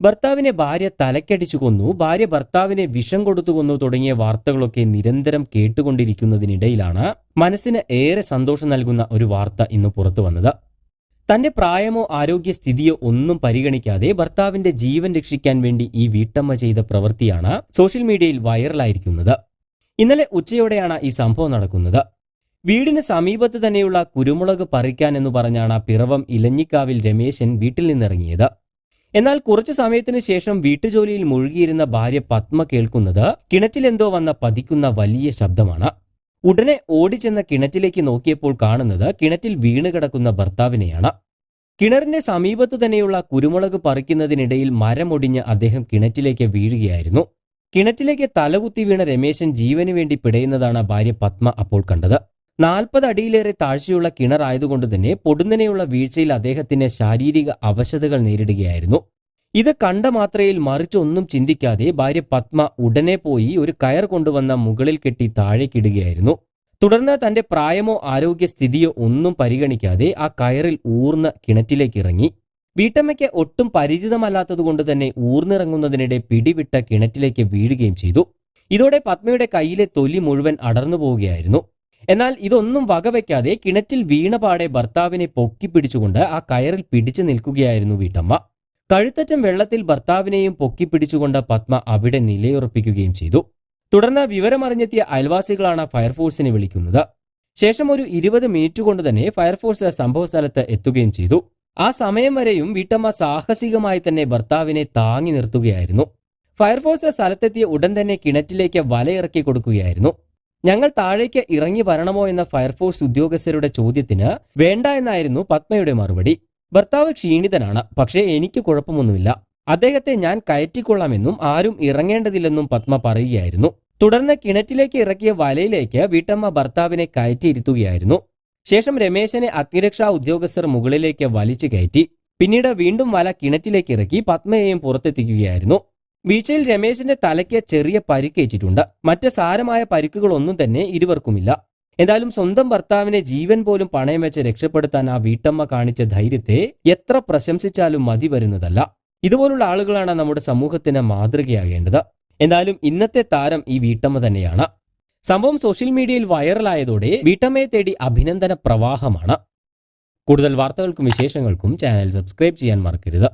ഭർത്താവിനെ ഭാര്യ തലക്കടിച്ചു കൊന്നു ഭാര്യ ഭർത്താവിനെ വിഷം കൊടുത്തു കൊന്നു തുടങ്ങിയ വാർത്തകളൊക്കെ നിരന്തരം കേട്ടുകൊണ്ടിരിക്കുന്നതിനിടയിലാണ് മനസ്സിന് ഏറെ സന്തോഷം നൽകുന്ന ഒരു വാർത്ത ഇന്ന് പുറത്തു വന്നത്. തന്റെ പ്രായമോ ആരോഗ്യസ്ഥിതിയോ ഒന്നും പരിഗണിക്കാതെ ഭർത്താവിന്റെ ജീവൻ രക്ഷിക്കാൻ വേണ്ടി ഈ വീട്ടമ്മ ചെയ്ത പ്രവൃത്തിയാണ് സോഷ്യൽ മീഡിയയിൽ വൈറലായിരിക്കുന്നത്. ഇന്നലെ ഉച്ചയോടെയാണ് ഈ സംഭവം നടക്കുന്നത്. വീടിന് സമീപത്ത് തന്നെയുള്ള കുരുമുളക് പറിക്കാൻ എന്ന് പറഞ്ഞാണ് പിറവം ഇലഞ്ഞിക്കാവിൽ രമേശൻ വീട്ടിൽ നിന്നിറങ്ങിയത്. എന്നാൽ കുറച്ചു സമയത്തിന് ശേഷം വീട്ടുജോലിയിൽ മുഴുകിയിരുന്ന ഭാര്യ പത്മ കേൾക്കുന്നത് കിണറ്റിലെന്തോ വന്ന പതിക്കുന്ന വലിയ ശബ്ദമാണ്. ഉടനെ ഓടിച്ചെന്ന കിണറ്റിലേക്ക് നോക്കിയപ്പോൾ കാണുന്നത് കിണറ്റിൽ വീണ് കിടക്കുന്ന ഭർത്താവിനെയാണ്. കിണറിന്റെ സമീപത്തു തന്നെയുള്ള കുരുമുളക് പറിക്കുന്നതിനിടയിൽ മരമൊടിഞ്ഞ് അദ്ദേഹം കിണറ്റിലേക്ക് വീഴുകയായിരുന്നു. കിണറ്റിലേക്ക് തലകുത്തി വീണ രമേശൻ ജീവന് വേണ്ടി പിടയുന്നതാണ് ഭാര്യ പത്മ അപ്പോൾ കണ്ടത്. നാൽപ്പത് അടിയിലേറെ താഴ്ചയുള്ള കിണറായതുകൊണ്ട് തന്നെ പൊടുന്നനെയുള്ള വീഴ്ചയിൽ അദ്ദേഹത്തിന് ശാരീരിക അവശതകൾ നേരിടുകയായിരുന്നു. ഇത് കണ്ട മാത്രയിൽ മറിച്ചൊന്നും ചിന്തിക്കാതെ ഭാര്യ പത്മ ഉടനെ പോയി ഒരു കയർ കൊണ്ടുവന്ന മുകളിൽ കെട്ടി താഴേക്കിടുകയായിരുന്നു തുടർന്ന് തന്റെ പ്രായമോ ആരോഗ്യസ്ഥിതിയോ ഒന്നും പരിഗണിക്കാതെ ആ കയറിൽ ഊർന്ന് കിണറ്റിലേക്ക് ഇറങ്ങി. വീട്ടമ്മയ്ക്ക് ഒട്ടും പരിചിതമല്ലാത്തതുകൊണ്ട് തന്നെ ഊർന്നിറങ്ങുന്നതിനിടെ പിടിവിട്ട കിണറ്റിലേക്ക് വീഴുകയും ചെയ്തു. ഇതോടെ പത്മയുടെ കയ്യിലെ തൊലി മുഴുവൻ അടർന്നു പോവുകയായിരുന്നു. എന്നാൽ ഇതൊന്നും വകവെക്കാതെ കിണറ്റിൽ വീണപാടെ ഭർത്താവിനെ പൊക്കി പിടിച്ചുകൊണ്ട് ആ കയറിൽ പിടിച്ചു നിൽക്കുകയായിരുന്നു വീട്ടമ്മ. കഴുത്തറ്റം വെള്ളത്തിൽ ഭർത്താവിനെയും പൊക്കി പിടിച്ചുകൊണ്ട് പത്മ അവിടെ നിലയുറപ്പിക്കുകയും ചെയ്തു. തുടർന്ന് വിവരമറിഞ്ഞെത്തിയ അയൽവാസികളാണ് ഫയർഫോഴ്സിനെ വിളിക്കുന്നത്. ശേഷം ഒരു ഇരുപത് മിനിറ്റ് കൊണ്ട് തന്നെ ഫയർഫോഴ്സ് സംഭവസ്ഥലത്ത് എത്തുകയും ചെയ്തു. ആ സമയം വരെയും വീട്ടമ്മ സാഹസികമായി തന്നെ ഭർത്താവിനെ താങ്ങി നിർത്തുകയായിരുന്നു. ഫയർഫോഴ്സ് സ്ഥലത്തെത്തിയ ഉടൻ തന്നെ കിണറ്റിലേക്ക് വലയിറക്കി കൊടുക്കുകയായിരുന്നു. ഞങ്ങൾ താഴേക്ക് ഇറങ്ങി വരണമോ എന്ന ഫയർഫോഴ്സ് ഉദ്യോഗസ്ഥരുടെ ചോദ്യത്തിന് വേണ്ട എന്നായിരുന്നു പത്മയുടെ മറുപടി. ഭർത്താവ് ക്ഷീണിതനാണ് പക്ഷേ എനിക്ക് കുഴപ്പമൊന്നുമില്ല. അദ്ദേഹത്തെ ഞാൻ കയറ്റിക്കൊള്ളാമെന്നും ആരും ഇറങ്ങേണ്ടതില്ലെന്നും പത്മ പറയുകയായിരുന്നു. തുടർന്ന് കിണറ്റിലേക്ക് ഇറക്കിയ വലയിലേക്ക് വീട്ടമ്മ ഭർത്താവിനെ കയറ്റിയിരുത്തുകയായിരുന്നു. ശേഷം രമേശനെ അഗ്നിരക്ഷാ ഉദ്യോഗസ്ഥർ മുകളിലേക്ക് വലിച്ചു കയറ്റി. പിന്നീട് വീണ്ടും വല കിണറ്റിലേക്ക് ഇറക്കി പത്മയെയും പുറത്തെത്തിക്കുകയായിരുന്നു. വീഴ്ചയിൽ രമേശിന്റെ തലയ്ക്ക് ചെറിയ പരിക്കേറ്റിട്ടുണ്ട് മറ്റ് സാരമായ പരിക്കുകളൊന്നും തന്നെ ഇരുവർക്കുമില്ല. എന്തായാലും സ്വന്തം ഭർത്താവിനെ ജീവൻ പോലും പണയം വെച്ച് രക്ഷപ്പെടുത്താൻ ആ വീട്ടമ്മ കാണിച്ച ധൈര്യത്തെ എത്ര പ്രശംസിച്ചാലും മതി വരുന്നതല്ല. ഇതുപോലുള്ള ആളുകളാണ് നമ്മുടെ സമൂഹത്തിന് മാതൃകയാകേണ്ടത്. എന്തായാലും ഇന്നത്തെ താരം ഈ വീട്ടമ്മ തന്നെയാണ്. സംഭവം സോഷ്യൽ മീഡിയയിൽ വൈറലായതോടെ വീട്ടമ്മയെ തേടി അഭിനന്ദന പ്രവാഹമാണ്. കൂടുതൽ വാർത്തകൾക്കും വിശേഷങ്ങൾക്കും ചാനൽ സബ്സ്ക്രൈബ് ചെയ്യാൻ മറക്കരുത്.